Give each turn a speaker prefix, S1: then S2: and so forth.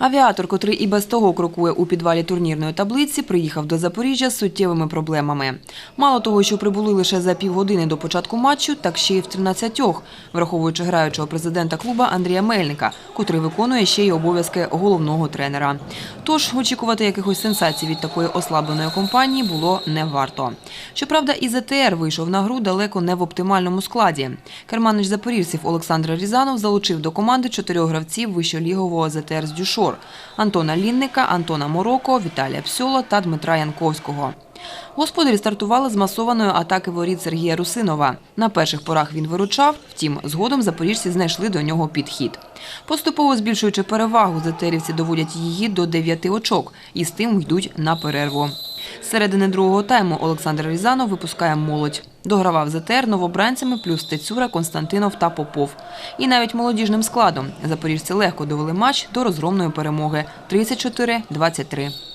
S1: Авіатор, котрий і без того крокує у підвалі турнірної таблиці, приїхав до Запоріжжя з суттєвими проблемами. Мало того, що прибули лише за півгодини до початку матчу, так ще й в 13, враховуючи граючого президента клуба Андрія Мельника, котрий виконує ще й обов'язки головного тренера. Тож очікувати якихось сенсацій від такої ослабленої компанії було не варто. Щоправда, і ЗТР вийшов на гру далеко не в оптимальному складі. Керманич запоріжців Олександр Різанов залучив до команди чотирьох гравців вищолігового ЗТР з Дюшор – Антона Лінника, Антона Мороко, Віталія Псьола та Дмитра Янковського. Господарі стартували з масованої атаки воріт Сергія Русинова. На перших порах він виручав, втім, згодом запоріжці знайшли до нього підхід. Поступово збільшуючи перевагу, затерівці доводять її до 9 очок і з тим йдуть на перерву. Середини другого тайму Олександр Різанов випускає молодь. Догравав ЗТР новобранцями плюс Тецюра, Константинов та Попов. І навіть молодіжним складом запоріжці легко довели матч до розгромної перемоги 34-23.